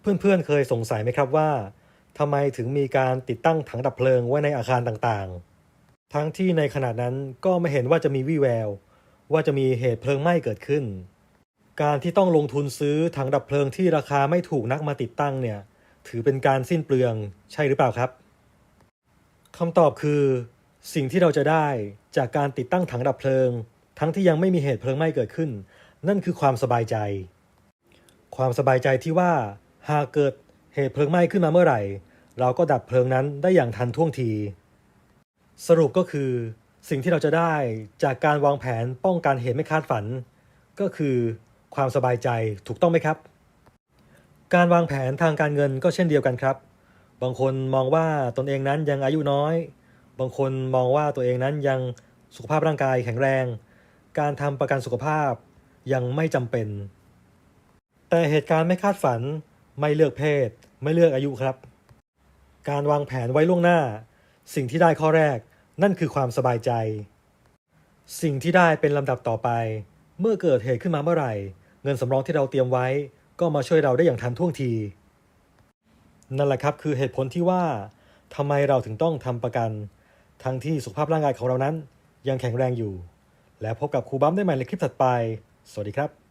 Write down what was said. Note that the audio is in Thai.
เพื่อนๆเคยสงสัยไหมครับว่าทำไมถึงมีการติดตั้งถังดับเพลิงไว้ในอาคารต่างๆ ทั้งที่ในขณะนั้นก็ไม่เห็นว่าจะมีวี่แวว ว่าจะมีเหตุเพลิงไหม้เกิดขึ้น การที่ต้องลงทุนซื้อถังดับเพลิงที่ราคาไม่ถูกนักมาติดตั้งเนี่ย ถือเป็นการสิ้นเปลืองใช่หรือเปล่าครับคำตอบคือ สิ่งที่เราจะได้จากการติดตั้งถังดับเพลิง ทั้งที่ยังไม่มีเหตุเพลิงไหม้เกิดขึ้น นั่นคือความสบายใจ ความสบายใจที่ว่า หากเกิดเหตุเพลิงไหม้ขึ้นมาเมื่อไหร่ เราก็ดับเพลิงนั้นได้อย่างทันท่วงที สรุปก็คือสิ่งที่เราจะได้จากการวางแผนป้องกันเหตุไม่คาดฝัน ก็คือความสบายใจถูกต้องไหมครับ การวางแผนทางการเงินก็เช่นเดียวกันครับ บางคนมองว่าตนเองนั้นยังอายุน้อย บางคนมองว่าตัวเองนั้นยังสุขภาพร่างกายแข็งแรง การทำประกันสุขภาพยังไม่จำเป็น แต่เหตุการณ์ไม่คาดฝัน ไม่เลือกเพศ ไม่เลือกอายุครับ การวางแผนไว้ล่วงหน้า สิ่งที่ได้ข้อแรกนั่นคือความสบายใจ สิ่งที่ได้เป็นลำดับต่อไป เมื่อเกิดเหตุขึ้นมาเมื่อไหร่ เงินสำรองที่เราเตรียมไว้ ก็มาช่วยเราได้อย่างทันท่วงที นั่นแหละครับคือเหตุผลที่ว่าทำไมเราถึงต้องทำประกัน ทั้งที่สุขภาพร่างกายของเรานั้นยังแข็งแรงอยู่ แล้วพบกับครูบัมได้ใหม่ในคลิปถัดไป สวัสดีครับ